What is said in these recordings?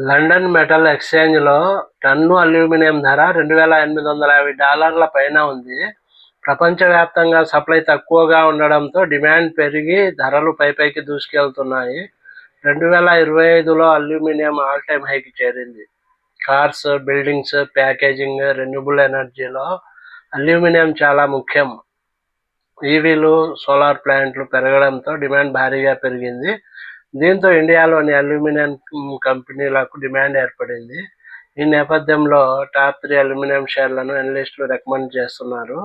London metal ఎక్స్చేంజ్లో ton aluminium ధర రెండు వేల ఎనిమిది వందల యాభై డాలర్ల పైన ఉంది. ప్రపంచవ్యాప్తంగా సప్లై తక్కువగా ఉండడంతో డిమాండ్ పెరిగి ధరలు పైపైకి దూసుకెళ్తున్నాయి. రెండు వేల ఇరవై ఐదులో అల్యూమినియం ఆల్ టైమ్ హైకి చేరింది. కార్స్ బిల్డింగ్స్ ప్యాకేజింగ్ రెన్యూబుల్ ఎనర్జీలో అల్యూమినియం చాలా ముఖ్యం. ఈవీలు సోలార్ ప్లాంట్లు పెరగడంతో డిమాండ్ భారీగా పెరిగింది. దీంతో ఇండియాలోని అల్యూమినియం కంపెనీలకు డిమాండ్ ఏర్పడింది. ఈ నేపథ్యంలో టాప్ త్రీ అల్యూమినియం షేర్లను ఎనలిస్టులు రికమెండ్ చేస్తున్నారు.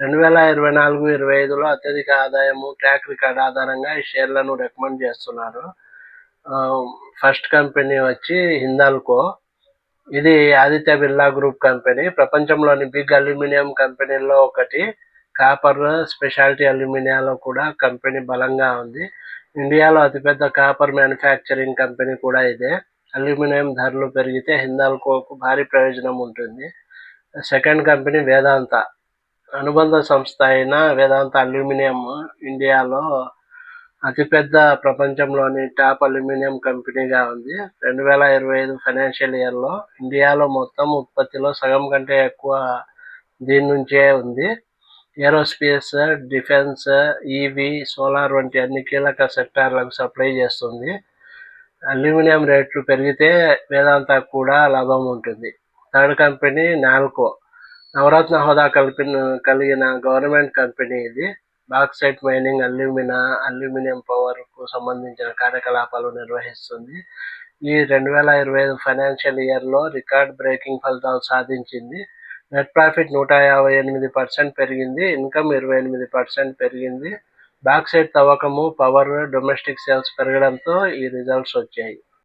రెండు వేల ఇరవై నాలుగు ఇరవై ఐదులో అత్యధిక ఆదాయము ట్రాక్ రికార్డ్ ఆధారంగా ఈ షేర్లను రికమెండ్ చేస్తున్నారు. ఫస్ట్ కంపెనీ వచ్చి హిందాల్కో. ఇది ఆదిత్య బిర్లా గ్రూప్ కంపెనీ. ప్రపంచంలోని బిగ్ అల్యూమినియం కంపెనీల్లో ఒకటి. కాపర్ స్పెషాలిటీ అల్యూమినియాలో కూడా కంపెనీ బలంగా ఉంది. ఇండియాలో అతిపెద్ద కాపర్ మ్యానుఫ్యాక్చరింగ్ కంపెనీ కూడా ఇదే. అల్యూమినియం ధరలు పెరిగితే హిందాల్కోకు భారీ ప్రయోజనం ఉంటుంది. Second company Vedanta. అనుబంధ సంస్థ అయిన వేదాంత అల్యూమినియం ఇండియాలో అతిపెద్ద ప్రపంచంలోని టాప్ అల్యూమినియం కంపెనీగా ఉంది. రెండు వేల ఇరవై ఐదు ఫైనాన్షియల్ ఇయర్లో ఇండియాలో మొత్తం ఉత్పత్తిలో సగం కంటే ఎక్కువ దీని నుంచే ఉంది. ఏరోస్పేస్ డిఫెన్స్ ఈవీ సోలార్ వంటి అన్ని కీలక సెక్టార్లకు సప్లై చేస్తుంది. అల్యూమినియం రేట్లు పెరిగితే వేదాంత కూడా లాభం ఉంటుంది. Third company NALCO. నవరత్న హోదా కలిపిన కలిగిన గవర్నమెంట్ కంపెనీ ఇది. బాక్సైట్ మైనింగ్ అల్యూమినా అల్యూమినియం పవర్కు సంబంధించిన కార్యకలాపాలు నిర్వహిస్తుంది. ఈ రెండు వేల ఇరవై ఐదు ఫైనాన్షియల్ ఇయర్లో రికార్డ్ బ్రేకింగ్ ఫలితాలు సాధించింది. నెట్ ప్రాఫిట్ నూట యాభై ఎనిమిది పర్సెంట్ పెరిగింది ఇన్కమ్ ఇరవై ఎనిమిది పర్సెంట్ పెరిగింది. బ్యాక్ సైడ్ తవ్వకము పవర్ డొమెస్టిక్ సేల్స్ పెరగడంతో ఈ రిజల్ట్స్ వచ్చాయి.